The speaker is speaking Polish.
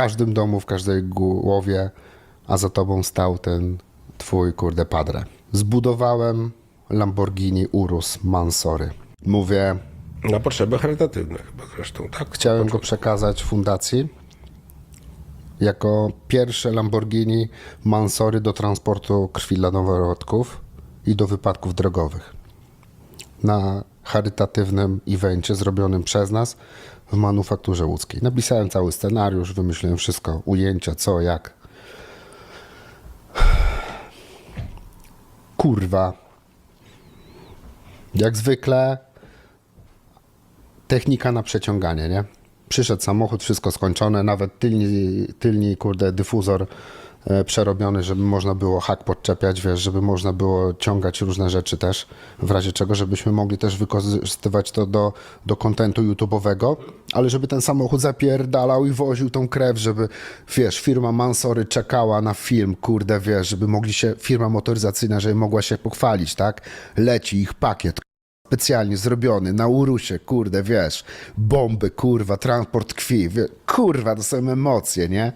każdym domu, w każdej głowie, a za tobą stał ten twój, kurde, padre. Zbudowałem Lamborghini Urus Mansory. Mówię, Na potrzeby charytatywne chyba zresztą, tak? chciałem go przekazać fundacji jako pierwsze Lamborghini Mansory do transportu krwi dla noworodków i do wypadków drogowych. Na charytatywnym evencie zrobionym przez nas w manufakturze łódzkiej. Napisałem cały scenariusz, wymyśliłem wszystko, ujęcia, co, jak. Kurwa. Jak zwykle technika na przeciąganie, nie? Przyszedł samochód, wszystko skończone, nawet tylni, tylni kurde, dyfuzor przerobiony, żeby można było hak podczepiać, wiesz, żeby można było ciągać różne rzeczy też, w razie czego, żebyśmy mogli też wykorzystywać to do, do kontentu YouTube'owego, ale żeby ten samochód zapierdalał i woził tą krew, żeby, wiesz, firma Mansory czekała na film, kurde, wiesz, żeby mogli się, firma motoryzacyjna, żeby mogła się pochwalić, tak? Leci ich pakiet, specjalnie zrobiony na Urusie, kurde, wiesz, bomby, kurwa, transport krwi, wie, kurwa, to są emocje, nie?